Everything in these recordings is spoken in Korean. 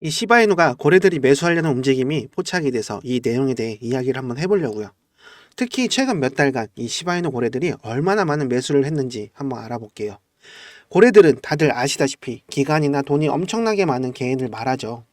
이 시바이누가 고래들이 매수하려는 움직임이 포착이 돼서 이 내용에 대해 이야기를 한번 해보려고요. 특히 최근 몇 달간 이 시바이누 고래들이 얼마나 많은 매수를 했는지 한번 알아볼게요. 고래들은 다들 아시다시피 기간이나 돈이 엄청나게 많은 개인을 말하죠.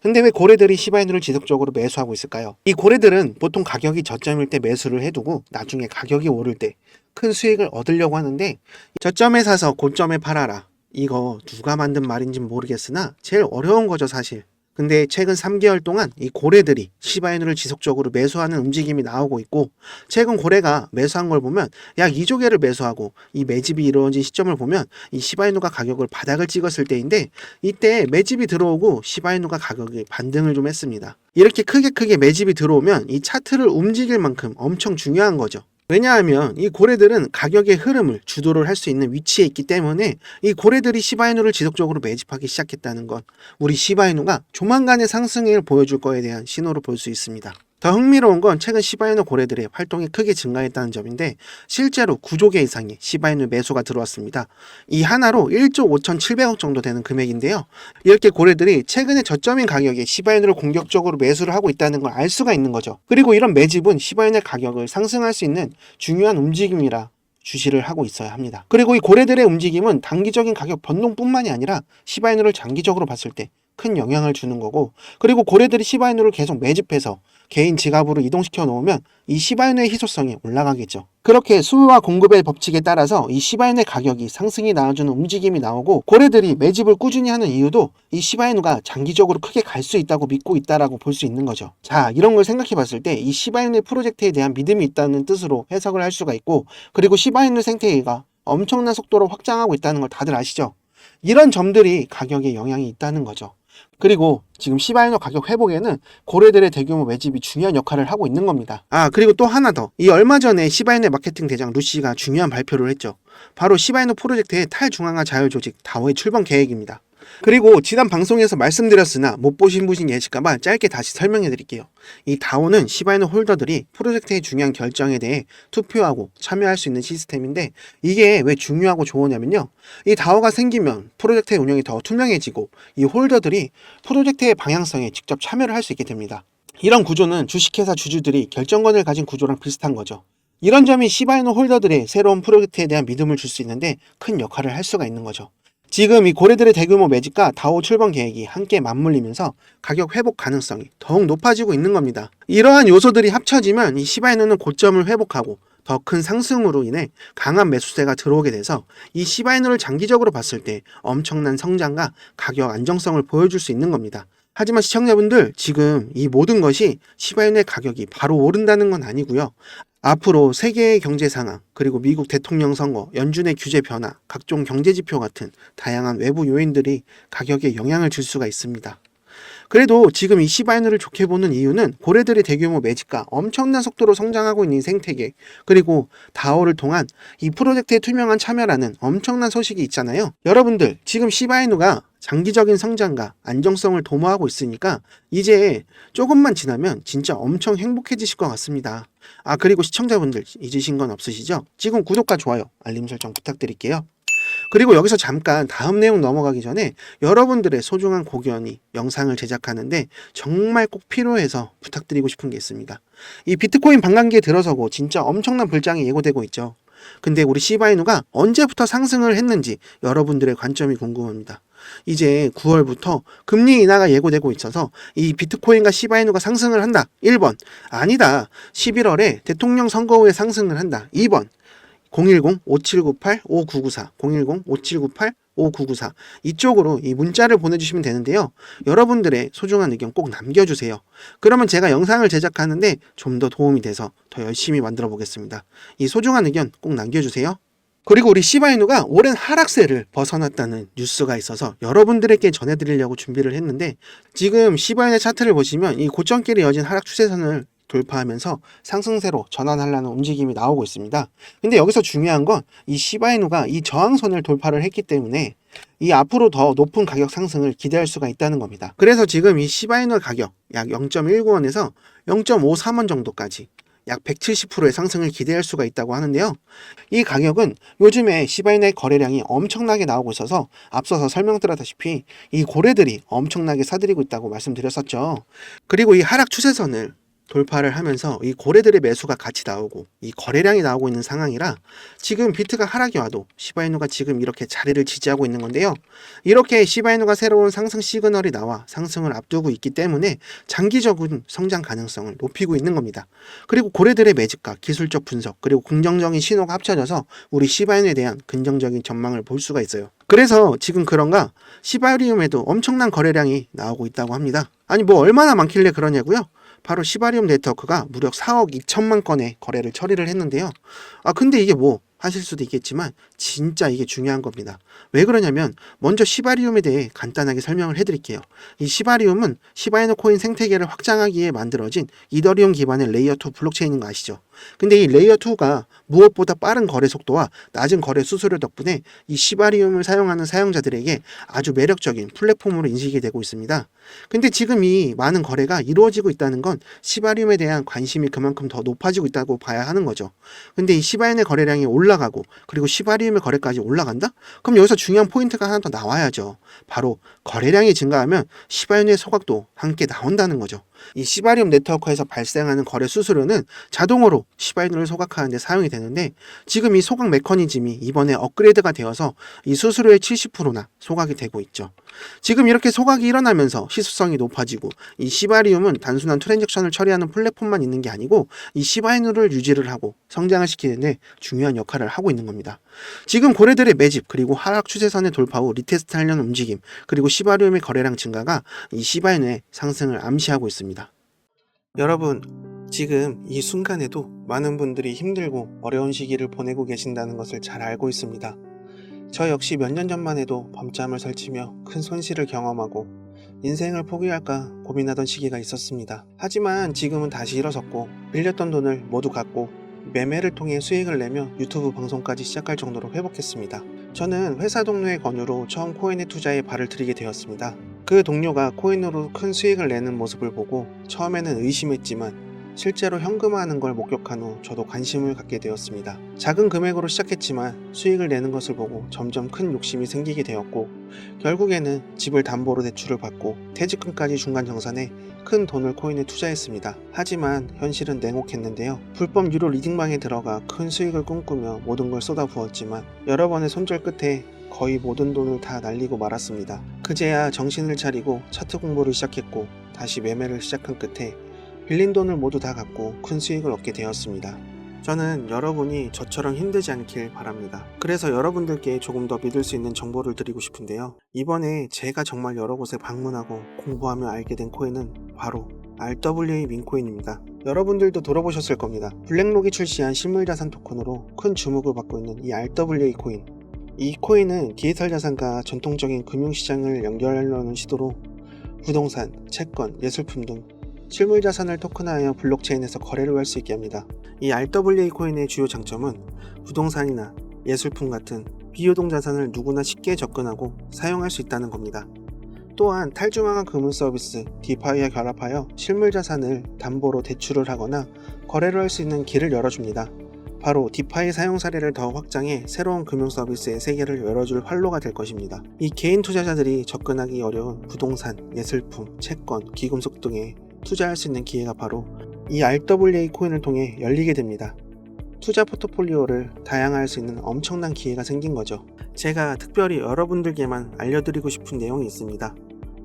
근데 왜 고래들이 시바이누를 지속적으로 매수하고 있을까요? 이 고래들은 보통 가격이 저점일 때 매수를 해두고 나중에 가격이 오를 때 큰 수익을 얻으려고 하는데 저점에 사서 고점에 팔아라. 이거 누가 만든 말인지 모르겠으나 제일 어려운 거죠 사실. 근데 최근 3개월 동안 이 고래들이 시바이누를 지속적으로 매수하는 움직임이 나오고 있고 최근 고래가 매수한 걸 보면 약 2조 개를 매수하고 이 매집이 이루어진 시점을 보면 이 시바이누가 가격을 바닥을 찍었을 때인데 이때 매집이 들어오고 시바이누가 가격이 반등을 좀 했습니다. 이렇게 크게 크게 매집이 들어오면 이 차트를 움직일 만큼 엄청 중요한 거죠. 왜냐하면 이 고래들은 가격의 흐름을 주도를 할 수 있는 위치에 있기 때문에 이 고래들이 시바이누를 지속적으로 매집하기 시작했다는 건 우리 시바이누가 조만간의 상승을 보여줄 거에 대한 신호로 볼 수 있습니다. 더 흥미로운 건 최근 시바이누 고래들의 활동이 크게 증가했다는 점인데 실제로 9조 개 이상의 시바이누 매수가 들어왔습니다. 이 하나로 1조 5,700억 정도 되는 금액인데요. 이렇게 고래들이 최근에 저점인 가격에 시바이누를 공격적으로 매수를 하고 있다는 걸 알 수가 있는 거죠. 그리고 이런 매집은 시바이누의 가격을 상승할 수 있는 중요한 움직임이라 주시를 하고 있어야 합니다. 그리고 이 고래들의 움직임은 단기적인 가격 변동뿐만이 아니라 시바이누를 장기적으로 봤을 때 큰 영향을 주는 거고 그리고 고래들이 시바이누를 계속 매집해서 개인 지갑으로 이동시켜 놓으면 이 시바이누의 희소성이 올라가겠죠. 그렇게 수요와 공급의 법칙에 따라서 이 시바이누의 가격이 상승이 나와주는 움직임이 나오고 고래들이 매집을 꾸준히 하는 이유도 이 시바이누가 장기적으로 크게 갈 수 있다고 믿고 있다라고 볼 수 있는 거죠. 자, 이런 걸 생각해 봤을 때 이 시바이누의 프로젝트에 대한 믿음이 있다는 뜻으로 해석을 할 수가 있고 그리고 시바이누 생태계가 엄청난 속도로 확장하고 있다는 걸 다들 아시죠? 이런 점들이 가격에 영향이 있다는 거죠. 그리고 지금 시바이누 가격 회복에는 고래들의 대규모 매집이 중요한 역할을 하고 있는 겁니다. 아 그리고 또 하나 더. 이 얼마 전에 시바이누 마케팅 대장 루시가 중요한 발표를 했죠. 바로 시바이누 프로젝트의 탈중앙화 자율 조직 다오의 출범 계획입니다. 그리고 지난 방송에서 말씀드렸으나 못 보신 분이 계실까봐 짧게 다시 설명해 드릴게요. 이 다오는 시바이누 홀더들이 프로젝트의 중요한 결정에 대해 투표하고 참여할 수 있는 시스템인데 이게 왜 중요하고 좋으냐면요. 이 다오가 생기면 프로젝트의 운영이 더 투명해지고 이 홀더들이 프로젝트의 방향성에 직접 참여를 할 수 있게 됩니다. 이런 구조는 주식회사 주주들이 결정권을 가진 구조랑 비슷한 거죠. 이런 점이 시바이누 홀더들의 새로운 프로젝트에 대한 믿음을 줄 수 있는데 큰 역할을 할 수가 있는 거죠. 지금 이 고래들의 대규모 매집과 다오 출범 계획이 함께 맞물리면서 가격 회복 가능성이 더욱 높아지고 있는 겁니다. 이러한 요소들이 합쳐지면 이 시바이누는 고점을 회복하고 더 큰 상승으로 인해 강한 매수세가 들어오게 돼서 이 시바이누를 장기적으로 봤을 때 엄청난 성장과 가격 안정성을 보여줄 수 있는 겁니다. 하지만 시청자분들 지금 이 모든 것이 시바이누의 가격이 바로 오른다는 건 아니고요. 앞으로 세계의 경제 상황, 그리고 미국 대통령 선거, 연준의 규제 변화, 각종 경제 지표 같은 다양한 외부 요인들이 가격에 영향을 줄 수가 있습니다. 그래도 지금 이 시바이누를 좋게 보는 이유는 고래들의 대규모 매집과 엄청난 속도로 성장하고 있는 이 생태계, 그리고 다오를 통한 이 프로젝트의 투명한 참여라는 엄청난 소식이 있잖아요. 여러분들, 지금 시바이누가 장기적인 성장과 안정성을 도모하고 있으니까 이제 조금만 지나면 진짜 엄청 행복해지실 것 같습니다. 아, 그리고 시청자분들 잊으신 건 없으시죠? 지금 구독과 좋아요, 알림 설정 부탁드릴게요. 그리고 여기서 잠깐 다음 내용 넘어가기 전에 여러분들의 소중한 고견이 영상을 제작하는데 정말 꼭 필요해서 부탁드리고 싶은 게 있습니다. 이 비트코인 반감기에 들어서고 진짜 엄청난 불장이 예고되고 있죠. 근데 우리 시바이누가 언제부터 상승을 했는지 여러분들의 관점이 궁금합니다. 이제 9월부터 금리 인하가 예고되고 있어서 이 비트코인과 시바이누가 상승을 한다. 1번. 아니다. 11월에 대통령 선거 후에 상승을 한다. 2번. 010-5798-5994, 010-5798-5994 이쪽으로 이 문자를 보내주시면 되는데요. 여러분들의 소중한 의견 꼭 남겨주세요. 그러면 제가 영상을 제작하는데 좀 더 도움이 돼서 더 열심히 만들어 보겠습니다. 이 소중한 의견 꼭 남겨주세요. 그리고 우리 시바이누가 오랜 하락세를 벗어났다는 뉴스가 있어서 여러분들에게 전해드리려고 준비를 했는데 지금 시바이누 차트를 보시면 이 고점길이 이어진 하락 추세선을 돌파하면서 상승세로 전환하려는 움직임이 나오고 있습니다. 근데 여기서 중요한 건 이 시바이누가 이 저항선을 돌파를 했기 때문에 이 앞으로 더 높은 가격 상승을 기대할 수가 있다는 겁니다. 그래서 지금 이 시바이누 가격 약 0.19원에서 0.53원 정도까지 약 170%의 상승을 기대할 수가 있다고 하는데요. 이 가격은 요즘에 시바인의 거래량이 엄청나게 나오고 있어서 앞서서 설명드렸다시피 이 고래들이 엄청나게 사들이고 있다고 말씀드렸었죠. 그리고 이 하락 추세선을 돌파를 하면서 이 고래들의 매수가 같이 나오고 이 거래량이 나오고 있는 상황이라 지금 비트가 하락이 와도 시바이누가 지금 이렇게 자리를 지지하고 있는 건데요. 이렇게 시바이누가 새로운 상승 시그널이 나와 상승을 앞두고 있기 때문에 장기적인 성장 가능성을 높이고 있는 겁니다. 그리고 고래들의 매집과 기술적 분석 그리고 긍정적인 신호가 합쳐져서 우리 시바이누에 대한 긍정적인 전망을 볼 수가 있어요. 그래서 지금 그런가 시바리움에도 엄청난 거래량이 나오고 있다고 합니다. 아니 뭐 얼마나 많길래 그러냐고요? 바로 시바리움 네트워크가 무려 4억 2천만 건의 거래를 처리를 했는데요. 아 근데 이게 뭐 하실 수도 있겠지만 진짜 이게 중요한 겁니다. 왜 그러냐면 먼저 시바리움에 대해 간단하게 설명을 해드릴게요. 이 시바리움은 시바이너 코인 생태계를 확장하기 위해 만들어진 이더리움 기반의 레이어 2 블록체인인 거 아시죠? 근데 이 레이어 2가 무엇보다 빠른 거래 속도와 낮은 거래 수수료 덕분에 이 시바리움을 사용하는 사용자들에게 아주 매력적인 플랫폼으로 인식이 되고 있습니다. 근데 지금 이 많은 거래가 이루어지고 있다는 건 시바리움에 대한 관심이 그만큼 더 높아지고 있다고 봐야 하는 거죠. 근데 이 시바인의 거래량이 올라가고 그리고 시바리움의 거래까지 올라간다? 그럼 여기서 중요한 포인트가 하나 더 나와야죠. 바로 거래량이 증가하면 시바인의 소각도 함께 나온다는 거죠. 이 시바리움 네트워크에서 발생하는 거래 수수료는 자동으로 시바이누를 소각하는 데 사용이 되는데 지금 이 소각 메커니즘이 이번에 업그레이드가 되어서 이 수수료의 70%나 소각이 되고 있죠. 지금 이렇게 소각이 일어나면서 시수성이 높아지고 이 시바리움은 단순한 트랜잭션을 처리하는 플랫폼만 있는 게 아니고 이 시바이누를 유지를 하고 성장을 시키는데 중요한 역할을 하고 있는 겁니다. 지금 고래들의 매집 그리고 하락 추세선의 돌파 후 리테스트 하려는 움직임 그리고 시바리움의 거래량 증가가 이 시바이누의 상승을 암시하고 있습니다. 여러분 지금 이 순간에도 많은 분들이 힘들고 어려운 시기를 보내고 계신다는 것을 잘 알고 있습니다. 저 역시 몇 년 전만 해도 밤잠을 설치며 큰 손실을 경험하고 인생을 포기할까 고민하던 시기가 있었습니다. 하지만 지금은 다시 일어섰고 빌렸던 돈을 모두 갚고 매매를 통해 수익을 내며 유튜브 방송까지 시작할 정도로 회복했습니다. 저는 회사 동료의 권유로 처음 코인에 투자에 발을 들이게 되었습니다. 그 동료가 코인으로 큰 수익을 내는 모습을 보고 처음에는 의심했지만 실제로 현금화하는 걸 목격한 후 저도 관심을 갖게 되었습니다. 작은 금액으로 시작했지만 수익을 내는 것을 보고 점점 큰 욕심이 생기게 되었고 결국에는 집을 담보로 대출을 받고 퇴직금까지 중간 정산해 큰 돈을 코인에 투자했습니다. 하지만 현실은 냉혹했는데요. 불법 유료 리딩방에 들어가 큰 수익을 꿈꾸며 모든 걸 쏟아부었지만 여러 번의 손절 끝에 거의 모든 돈을 다 날리고 말았습니다. 그제야 정신을 차리고 차트 공부를 시작했고 다시 매매를 시작한 끝에 빌린 돈을 모두 다 갚고 큰 수익을 얻게 되었습니다. 저는 여러분이 저처럼 힘들지 않길 바랍니다. 그래서 여러분들께 조금 더 믿을 수 있는 정보를 드리고 싶은데요. 이번에 제가 정말 여러 곳에 방문하고 공부하며 알게 된 코인은 바로 RWA 민코인입니다. 여러분들도 들어보셨을 겁니다. 블랙록이 출시한 실물자산 토큰으로 큰 주목을 받고 있는 이 RWA 코인. 이 코인은 디지털 자산과 전통적인 금융시장을 연결하려는 시도로 부동산, 채권, 예술품 등 실물 자산을 토큰화하여 블록체인에서 거래를 할 수 있게 합니다. 이 RWA 코인의 주요 장점은 부동산이나 예술품 같은 비유동 자산을 누구나 쉽게 접근하고 사용할 수 있다는 겁니다. 또한 탈중앙화 금융 서비스 디파이와 결합하여 실물 자산을 담보로 대출을 하거나 거래를 할 수 있는 길을 열어줍니다. 바로 디파이 사용 사례를 더 확장해 새로운 금융 서비스의 세계를 열어줄 활로가 될 것입니다. 이 개인 투자자들이 접근하기 어려운 부동산, 예술품, 채권, 기금속 등에 투자할 수 있는 기회가 바로 이 RWA 코인을 통해 열리게 됩니다. 투자 포트폴리오를 다양화할 수 있는 엄청난 기회가 생긴 거죠. 제가 특별히 여러분들께만 알려드리고 싶은 내용이 있습니다.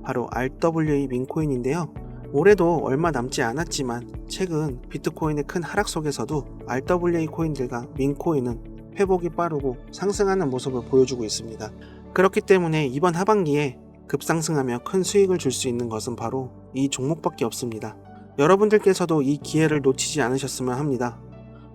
바로 RWA 민코인인데요. 올해도 얼마 남지 않았지만 최근 비트코인의 큰 하락 속에서도 RWA 코인들과 민코인은 회복이 빠르고 상승하는 모습을 보여주고 있습니다. 그렇기 때문에 이번 하반기에 급상승하며 큰 수익을 줄 수 있는 것은 바로 이 종목밖에 없습니다. 여러분들께서도 이 기회를 놓치지 않으셨으면 합니다.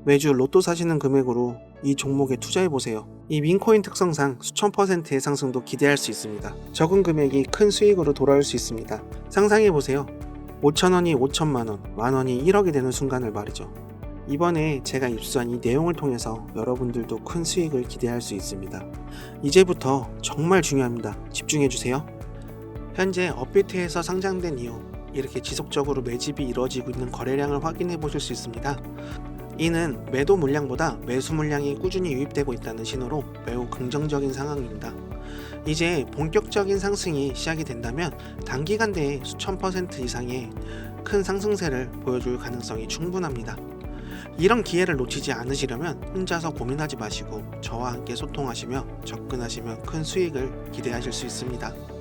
매주 로또 사시는 금액으로 이 종목에 투자해보세요. 이 민코인 특성상 수천 퍼센트의 상승도 기대할 수 있습니다. 적은 금액이 큰 수익으로 돌아올 수 있습니다. 상상해보세요. 5천원이 5천만원, 만원이 1억이 되는 순간을 말이죠. 이번에 제가 입수한 이 내용을 통해서 여러분들도 큰 수익을 기대할 수 있습니다. 이제부터 정말 중요합니다. 집중해주세요. 현재 업비트에서 상장된 이후 이렇게 지속적으로 매집이 이루어지고 있는 거래량을 확인해 보실 수 있습니다. 이는 매도 물량보다 매수 물량이 꾸준히 유입되고 있다는 신호로 매우 긍정적인 상황입니다. 이제 본격적인 상승이 시작이 된다면 단기간 내에 수천 퍼센트 이상의 큰 상승세를 보여줄 가능성이 충분합니다. 이런 기회를 놓치지 않으시려면 혼자서 고민하지 마시고 저와 함께 소통하시며 접근하시면 큰 수익을 기대하실 수 있습니다.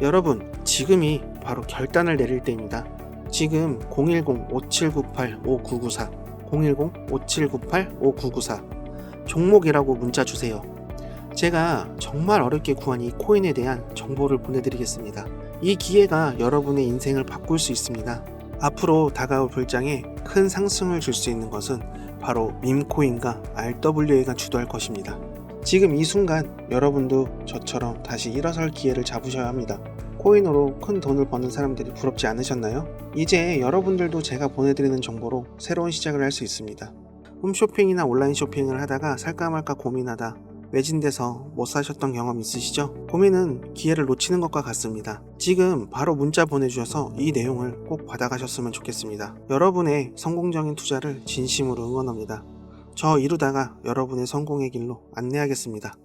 여러분, 지금이 바로 결단을 내릴 때입니다. 지금 010-5798-5994, 010-5798-5994 종목이라고 문자 주세요. 제가 정말 어렵게 구한 이 코인에 대한 정보를 보내드리겠습니다. 이 기회가 여러분의 인생을 바꿀 수 있습니다. 앞으로 다가올 불장에 큰 상승을 줄 수 있는 것은 바로 밈코인과 RWA가 주도할 것입니다. 지금 이 순간 여러분도 저처럼 다시 일어설 기회를 잡으셔야 합니다. 코인으로 큰 돈을 버는 사람들이 부럽지 않으셨나요? 이제 여러분들도 제가 보내드리는 정보로 새로운 시작을 할 수 있습니다. 홈쇼핑이나 온라인 쇼핑을 하다가 살까 말까 고민하다 매진돼서 못 사셨던 경험 있으시죠? 고민은 기회를 놓치는 것과 같습니다. 지금 바로 문자 보내주셔서 이 내용을 꼭 받아가셨으면 좋겠습니다. 여러분의 성공적인 투자를 진심으로 응원합니다. 저 이루다가 여러분의 성공의 길로 안내하겠습니다.